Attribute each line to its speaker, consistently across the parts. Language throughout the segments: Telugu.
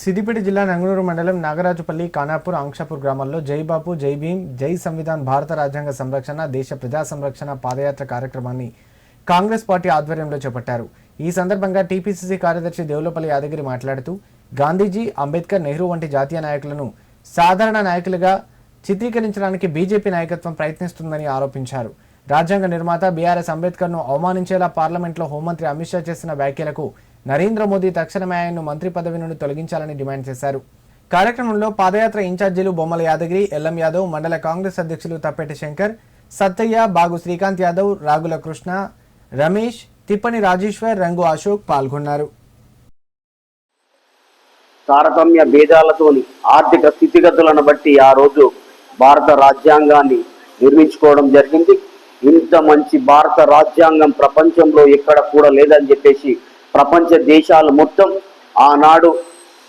Speaker 1: సిద్దిపేట జిల్లా నంగళూరు మండలం నాగరాజుపల్లి కానాపూర్ ఆంక్షాపూర్ గ్రామాల్లో జై బాపు జై భీమ్ జై సంవిధాన్ భారత రాజ్యాంగ సంరక్షణ దేశ ప్రజా సంరక్షణ పాదయాత్ర కార్యక్రమాన్ని కాంగ్రెస్ పార్టీ ఆధ్వర్యంలో చేపట్టారు. ఈ సందర్భంగా టీపీసీసీ కార్యదర్శి దేవులపల్లి యాదగిరి మాట్లాడుతూ గాంధీజీ అంబేద్కర్ నెహ్రూ వంటి జాతీయ నాయకులను సాధారణ నాయకులుగా చిత్రీకరించడానికి బీజేపీ నాయకత్వం ప్రయత్నిస్తుందని ఆరోపించారు. రాజ్యాంగ నిర్మాత బీఆర్ఎస్ అంబేద్కర్ను అవమానించేలా పార్లమెంట్లో హోంమంత్రి అమిత్ షా చేసిన వ్యాఖ్యలకు నరేంద్ర మోదీ తక్షణమే ఆయన్ను మంత్రి పదవి నుండి తొలగించాలని డిమాండ్ చేశారు. కార్యక్రమంలో పాదయాత్ర ఇన్ఛార్జీలు బొమ్మల యాదగిరి ఎల్లం యాదవ్ మండల కాంగ్రెస్ అధ్యక్షులు తప్పెటి శంకర్ సత్తయ్య బాగు శ్రీకాంత్ యాదవ్ రాగుల కృష్ణ రమేష్ తిప్పని రాజేశ్వర్ రంగు అశోక్ పాల్గొన్నారు.
Speaker 2: తారతమ్య భేదాలతోని ఆర్థిక స్థితిగతులను బట్టి ఆ రోజు భారత రాజ్యాంగాన్ని నిర్మించుకోవడం జరిగింది. ఇంత మంచి భారత రాజ్యాంగం ప్రపంచంలో ఎక్కడ కూడా లేదని చెప్పేసి ప్రపంచ దేశాలు మొత్తం ఆనాడు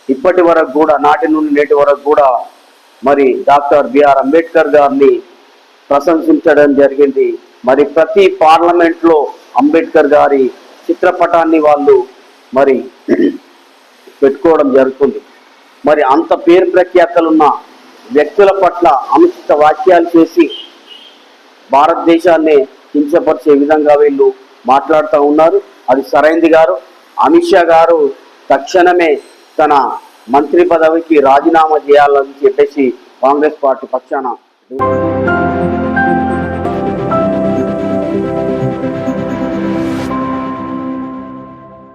Speaker 2: ఇప్పటి వరకు కూడా నాటి నుండి నేటి వరకు కూడా మరి డాక్టర్ బిఆర్ అంబేద్కర్ గారిని ప్రశంసించడం జరిగింది. మరి ప్రతి పార్లమెంట్లో అంబేద్కర్ గారి చిత్రపటాన్ని వాళ్ళు మరి పెట్టుకోవడం జరుగుతుంది. మరి అంత పేరు ప్రఖ్యాతలున్న వ్యక్తుల పట్ల అనుచిత వాక్యాలు చేసి భారతదేశాన్ని కించపరిచే విధంగా వీళ్ళు మాట్లాడుతూ ఉన్నారు. అది సరైంది గారు. అమిత్ షా గారు తక్షణమే తన మంత్రి పదవికి రాజీనామా చేయాలని చెప్పేసి కాంగ్రెస్ పార్టీ పక్షాన